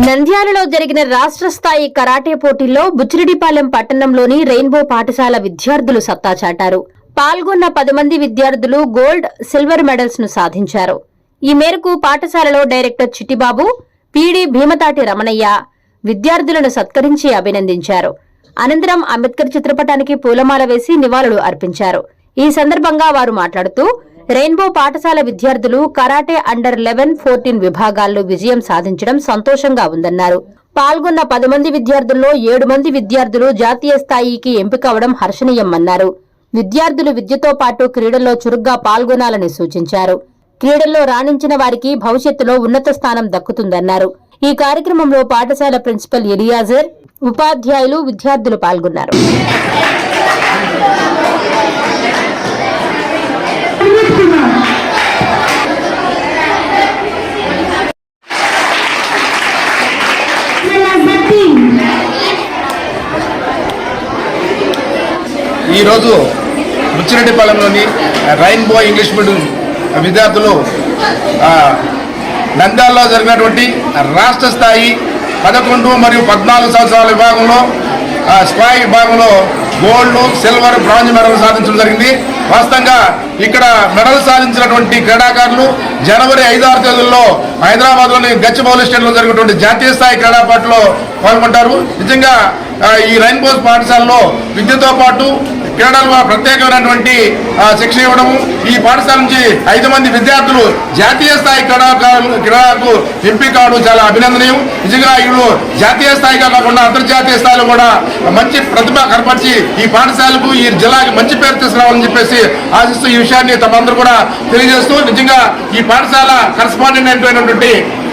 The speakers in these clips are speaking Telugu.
నంద్యాలలో జరిగిన రాష్ట్ర స్థాయి కరాటే పోటీల్లో బుచ్చిరెడ్డిపాలెం పట్టణంలోని రెయిన్బో పాఠశాల విద్యార్థులు సత్తా చాటారు. పాల్గొన్న పది మంది విద్యార్థులు గోల్డ్ సిల్వర్ మెడల్స్ను సాధించారు. ఈ మేరకు పాఠశాలలో డైరెక్టర్ చిట్టిబాబు పీడీ భీమతాటి రమణయ్య విద్యార్థులను సత్కరించి అభినందించారు. అనంతరం అంబేద్కర్ చిత్రపటానికి పూలమాల వేసి నివాళులు అర్పించారు. ఈ సందర్భంగా వారు మాట్లాడుతూ రెయిన్బో పాఠశాల విద్యార్థులు కరాటే అండర్ లెవెన్ ఫోర్టీన్ విభాగాల్లో విజయం సాధించడం సంతోషంగా ఉందన్నారు. పాల్గొన్న పది మంది విద్యార్థుల్లో ఏడు మంది విద్యార్థులు జాతీయ స్థాయికి ఎంపికవడం హర్షణీయమన్నారు. విద్యార్థులు విద్యతో పాటు క్రీడల్లో చురుగ్గా పాల్గొనాలని సూచించారు. క్రీడల్లో రాణించిన వారికి భవిష్యత్తులో ఉన్నత స్థానం దక్కుతుందన్నారు. ఈ కార్యక్రమంలో పాఠశాల ప్రిన్సిపల్ ఎలియాజర్ ఉపాధ్యాయులు విద్యార్థులు పాల్గొన్నారు. ఈరోజు ముచ్చిరెడ్డిపాలెంలోని రైన్బో ఇంగ్లీష్ మీడియం విద్యార్థులు నంద్యాలలో జరిగినటువంటి రాష్ట్ర స్థాయి పదకొండు మరియు పద్నాలుగు సంవత్సరాల విభాగంలో ఆ, స్క్వాయ్ విభాగంలో గోల్డ్ సిల్వర్ బ్రాంజ్ మెడల్ సాధించడం జరిగింది. వాస్తవంగా ఇక్కడ మెడల్ సాధించినటువంటి క్రీడాకారులు జనవరి ఐదు ఆరు తేదీల్లో హైదరాబాద్లోని గచ్చిబౌలి స్టేడియంలో జరిగినటువంటి జాతీయ స్థాయి క్రీడాపాటలో పాల్గొంటారు. నిజంగా ఈ రైన్బోస్ పాఠశాలలో విద్యతో పాటు క్రీడల్లో ప్రత్యేకమైనటువంటి శిక్షణ ఇవ్వడము. ఈ పాఠశాల నుంచి ఐదు మంది విద్యార్థులు జాతీయ స్థాయి క్రీడాకారులు క్రీడలకు ఎంపిక కావడం చాలా అభినందనీయం. నిజంగా వీళ్ళు జాతీయ స్థాయిగా కాకుండా అంతర్జాతీయ స్థాయిలో కూడా మంచి ప్రతిభ కనపరిచి ఈ పాఠశాలకు ఈ జిల్లాకి మంచి పేరు తీసుకురావాలని చెప్పేసి ఆశిస్తూ ఈ విషయాన్ని తమందరూ కూడా తెలియజేస్తూ నిజంగా ఈ పాఠశాల కరస్పాండెంట్ అయినటువంటి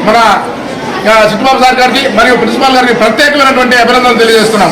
మన ఆ, చిట్టుబాబు సార్ గారికి మరియు ప్రిన్సిపాల్ గారికి ప్రత్యేకమైనటువంటి అభినందనలు తెలియజేస్తున్నాం.